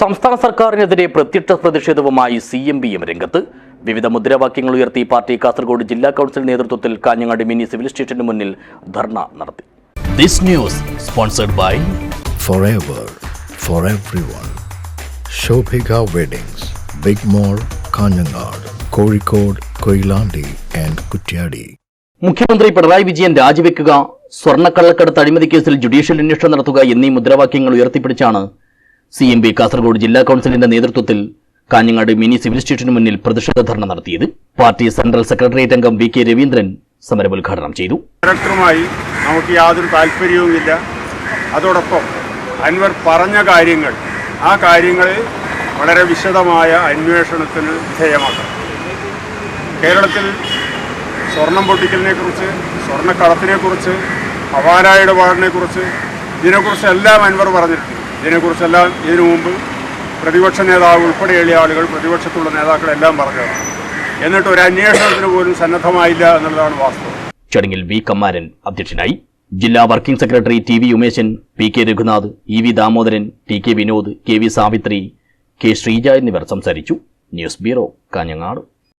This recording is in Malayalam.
സംസ്ഥാന സർക്കാരിനെതിരെ പ്രത്യക്ഷ പ്രതിഷേധവുമായി സി എം ബി എം രംഗത്ത് വിവിധ മുദ്രാവാക്യങ്ങൾ ഉയർത്തി പാർട്ടി കാസർഗോഡ് ജില്ലാ കൗൺസിൽ നേതൃത്വത്തിൽ കാഞ്ഞങ്ങാട് മിനി സിവിൽ സ്റ്റേഷന് മുന്നിൽ ധർണ നടത്തി this news sponsored by forever for everyone. Shobhika Weddings, Big Mall, Kanyanad, Kozhikode, Koilandi and Kutyadi. മുഖ്യമന്ത്രി പിണറായി വിജയൻ രാജിവെക്കുക സ്വർണക്കള്ളക്കടത്ത് അഴിമതി കേസിൽ ജുഡീഷ്യൽ അന്വേഷണം നടത്തുക എന്നീ മുദ്രാവാക്യങ്ങൾ ഉയർത്തിപ്പിടിച്ചാണ് സി എം ബി കാസർഗോഡ് ജില്ലാ കൗൺസിലിന്റെ നേതൃത്വത്തിൽ കാഞ്ഞങ്ങാട് മിനി സിവിൽ സ്റ്റേഷന് മുന്നിൽ പ്രതിഷേധ ധർണ നടത്തിയത്. പാർട്ടി സെൻട്രൽ സെക്രട്ടേറിയറ്റ് അംഗം വി കെ രവീന്ദ്രൻ സമരം ഉദ്ഘാടനം ചെയ്തു. ഡയറക്ടറുമായി നമുക്ക് യാതൊരു താല്പര്യവുമില്ല അതോടൊപ്പം അൻവർ പറഞ്ഞ കാര്യങ്ങൾ ആ കാര്യങ്ങൾ വളരെ വിശദമായ അന്വേഷണത്തിന് വിധേയമാക്കണം കേരളത്തിൽ സ്വർണം പൊട്ടിക്കലിനെ കുറിച്ച് സ്വർണക്കടത്തിനെക്കുറിച്ച് കുറിച്ച് ഇതിനെക്കുറിച്ച് എല്ലാം അൻവർ പറഞ്ഞിട്ടുണ്ട്. ഇതിനെക്കുറിച്ചെല്ലാം ഇതിനു മുമ്പ് പ്രതിപക്ഷ നേതാവ് ഉൾപ്പെടെയുള്ള ആളുകൾ പ്രതിപക്ഷത്തുള്ള നേതാക്കളെല്ലാം പറഞ്ഞതാണ്. എന്നിട്ട് ഒരു അന്വേഷണത്തിന് പോലും സന്നദ്ധമായില്ല എന്നുള്ളതാണ് വാസ്തവം. ചടങ്ങിൽ വി കമ്മാരൻ അധ്യക്ഷനായി. ജില്ലാ working secretary T V Umeshan P K Raghunath E V Damodaran T K Vinod K V Savithri K Sreeja എന്നിവർ സംസാരിച്ചു. News bureau Kanhangad.